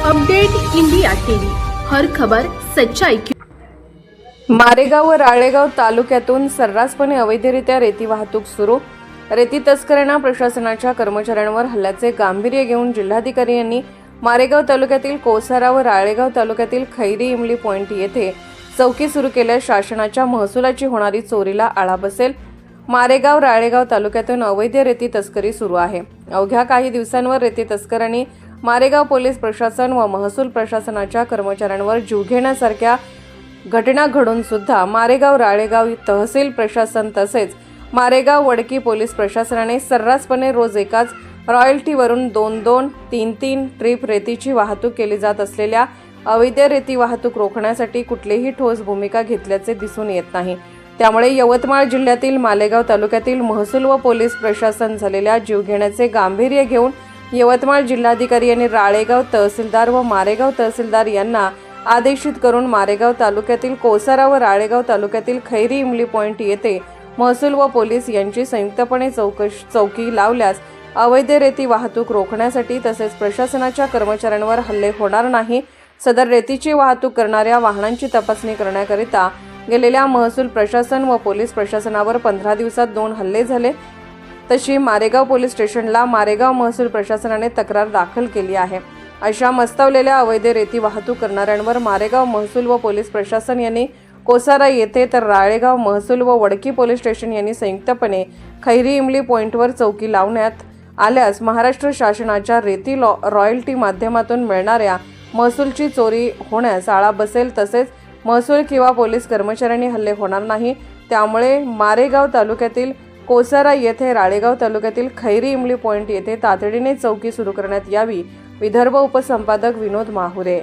Update India TV. हर खबर सच्चाई की मारेगाव व राळेगाव तालुक्यातून सर्रासपणे अवैधरित्या रेती वाहतूक सुरू. रेती तस्करांना प्रशासनाच्या कर्मचाऱ्यांवर हल्ल्याचे गांभीर्य घेऊन जिल्हाधिकारी यांनी मारेगाव तालुक्यातील कोसारा व राळेगाव तालुक्यातील खैरी इमली पॉइंट येथे चौकी सुरू केल्यास शासनाच्या महसुलाची होणारी चोरीला आळा बसेल. मारेगाव राळेगाव तालुक्यातून अवैध रेती तस्करी सुरू आहे. अवघ्या काही दिवसांवर रेती तस्करांनी मारेगाव पोलीस प्रशासन व महसूल प्रशासनाच्या कर्मचाऱ्यांवर जीव घेण्यासारख्या घटना घडून सुद्धा मारेगाव राळेगाव तहसील प्रशासन तसेच मारेगाव वडकी पोलीस प्रशासनाने सर्रासपणे रोज एकाच रॉयल्टीवरून दोन दोन तीन तीन ट्रीप रेतीची वाहतूक केली जात असलेल्या अवैध रेती वाहतूक रोखण्यासाठी कुठलीही ठोस भूमिका घेतल्याचे दिसून येत नाही. त्यामुळे यवतमाळ जिल्ह्यातील मालेगाव तालुक्यातील महसूल व पोलीस प्रशासन झालेल्या जीवघेण्याचे गांभीर्य घेऊन यवतमाळ जिल्हाधिकारी यांनी राळेगाव तहसीलदार व मारेगाव तहसीलदार यांना आदेशित करून मारेगाव तालुक्यातील कोसारा व राळेगाव तालुक्यातील खैरी इमली पॉईंट येथे महसूल व पोलीस यांची संयुक्तपणे चौकश चौकी लावल्यास अवैध रेती वाहतूक रोखण्यासाठी तसेच प्रशासनाच्या कर्मचाऱ्यांवर हल्ले होणार नाही सदर रेतीची वाहतूक करणाऱ्या वाहनांची तपासणी करण्याकरिता गेलेल्या महसूल प्रशासन व पोलीस प्रशासनावर पंधरा दिवसात दोन हल्ले झाले तशी मारेगाव पोलीस स्टेशनला मारेगाव महसूल प्रशासनाने तक्रार दाखल केली आहे. अशा मस्तवलेल्या अवैध रेती वाहतूक करणाऱ्यांवर मारेगाव महसूल व पोलीस प्रशासन यांनी कोसारा येथे तर राळेगाव महसूल व वडकी पोलीस स्टेशन यांनी संयुक्तपणे खैरी इमली पॉईंटवर चौकी लावण्यात आल्यास महाराष्ट्र शासनाच्या रेती लॉ रॉयल्टी माध्यमातून मिळणाऱ्या महसूलची चोरी होण्यास आळा बसेल तसेच महसूल किंवा पोलीस कर्मचाऱ्यांनी हल्ले होणार नाही त्यामुळे मारेगाव तालुक्यातील कोसारा येथे राळेगाव तालुक्यातील खैरी इमली पॉईंट येथे तातडीने चौकी सुरू करण्यात यावी विदर्भ उपसंपादक विनोद माहुरे.